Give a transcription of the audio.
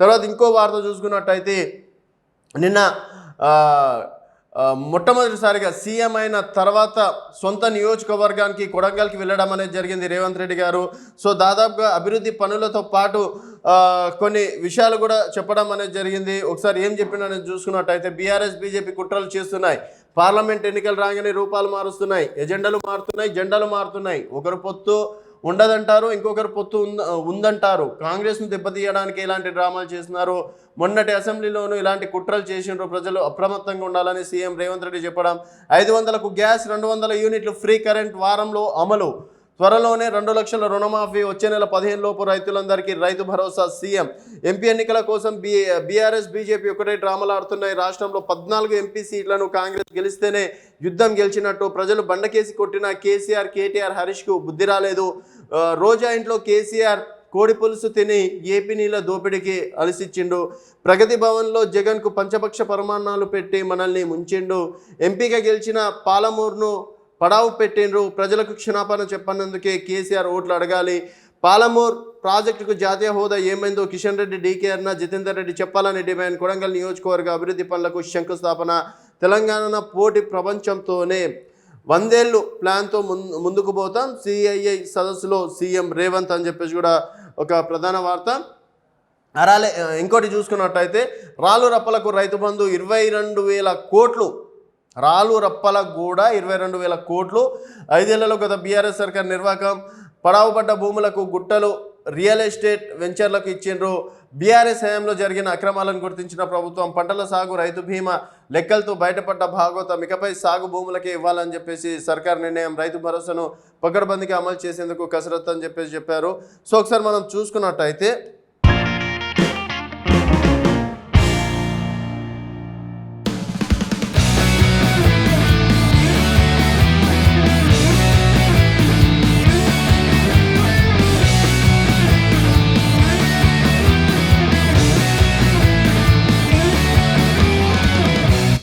తర్వాత ఇంకో వార్త చూసుకున్నట్టయితే నిన్న మొట్టమొదటిసారిగా సీఎం అయిన తర్వాత సొంత నియోజకవర్గానికి కొడంగల్కి వెళ్ళడం అనేది జరిగింది రేవంత్ రెడ్డి గారు. సో దాదాపుగా అభివృద్ధి పనులతో పాటు కొన్ని విషయాలు కూడా చెప్పడం అనేది జరిగింది. ఒకసారి ఏం చెప్పిన చూసుకున్నట్టయితే బీఆర్ఎస్ బీజేపీ కుట్రలు చేస్తున్నాయి. పార్లమెంట్ ఎన్నికలు రాగానే రూపాలు మారుస్తున్నాయి. ఎజెండాలు మారుతున్నాయి జెండాలు మారుతున్నాయి. ఒకరు పొత్తు ఉండదంటారు ఇంకొకరు పొత్తు ఉందంటారు. కాంగ్రెస్ను దెబ్బతీయడానికి ఇలాంటి డ్రామాలు చేస్తున్నారు మొన్నటి అసెంబ్లీలోనూ ఇలాంటి కుట్రలు చేసిండ్రు ప్రజలు అప్రమత్తంగా ఉండాలని సీఎం రేవంత్ రెడ్డి చెప్పడం ఐదు వందలకు గ్యాస్ రెండు వందల యూనిట్లు ఫ్రీ కరెంట్ వారంలో అమలు. త్వరలోనే రెండు లక్షల రుణమాఫీ వచ్చే నెల పదిహేను లోపు రైతులందరికీ రైతు భరోసా సీఎం. ఎంపీ ఎన్నికల కోసం బీ బీఆర్ఎస్ బీజేపీ ఒకటే డ్రామాలు ఆడుతున్నాయి. రాష్ట్రంలో పద్నాలుగు ఎంపీ సీట్లను కాంగ్రెస్ గెలిస్తేనే యుద్ధం గెలిచినట్టు ప్రజలు బండకేసి కొట్టిన కేసీఆర్ కేటీఆర్ హరీష్కు బుద్ధి రాలేదు. రోజా ఇంట్లో కేసీఆర్ కోడి పులుసు తిని ఏపీ నీళ్ళ దోపిడీకి అలసిచ్చిండు. ప్రగతి భవన్లో జగన్కు పంచపక్ష పరమాన్నాలు పెట్టి మనల్ని ముంచిండు. ఎంపీగా గెలిచిన పాలమూరును పడావు పెట్టిండ్రు. ప్రజలకు క్షమాపణ చెప్పనందుకే కేసీఆర్ ఓట్లు అడగాలి. పాలమూర్ ప్రాజెక్టుకు జాతీయ హోదా ఏమైందో కిషన్ రెడ్డి డీకే అన్న జితేందర్ రెడ్డి చెప్పాలని డిమాండ్ కొడంగల్ నియోజకవర్గ అభివృద్ధి పనులకు శంకుస్థాపన తెలంగాణ పోటీ ప్రపంచంతోనే వందేళ్ళు ప్లాన్తో ముందు ముందుకు పోతాం. సిఐఐ సదస్సులో సీఎం రేవంత్ అని చెప్పేసి కూడా ఒక ప్రధాన వార్త. అరాలే ఇంకోటి చూసుకున్నట్టయితే రాళ్ళు రప్పలకు రైతు బంధు ఇరవై రెండు వేల కోట్లు రాళ్ళు రప్పలకు కూడా ఇరవై రెండు వేల కోట్లు. ఐదేళ్ళలో గత బీఆర్ఎస్ సర్కార్ నిర్వాహకం పడావుపడ్డ భూములకు గుట్టలు రియల్ ఎస్టేట్ వెంచర్లకు ఇచ్చిండ్రు. బీఆర్ఎస్ హయాంలో జరిగిన అక్రమాలను గుర్తించిన ప్రభుత్వం పంటల సాగు రైతు బీమా లెక్కలతో బయటపడ్డ భాగవతం ఇకపై సాగు భూములకే ఇవ్వాలని చెప్పేసి సర్కార్ నిర్ణయం రైతు భరోసాను పకడ్బందీగా అమలు చేసేందుకు కసరత్తు అని చెప్పేసి చెప్పారు. సో ఒకసారి మనం చూసుకున్నట్టయితే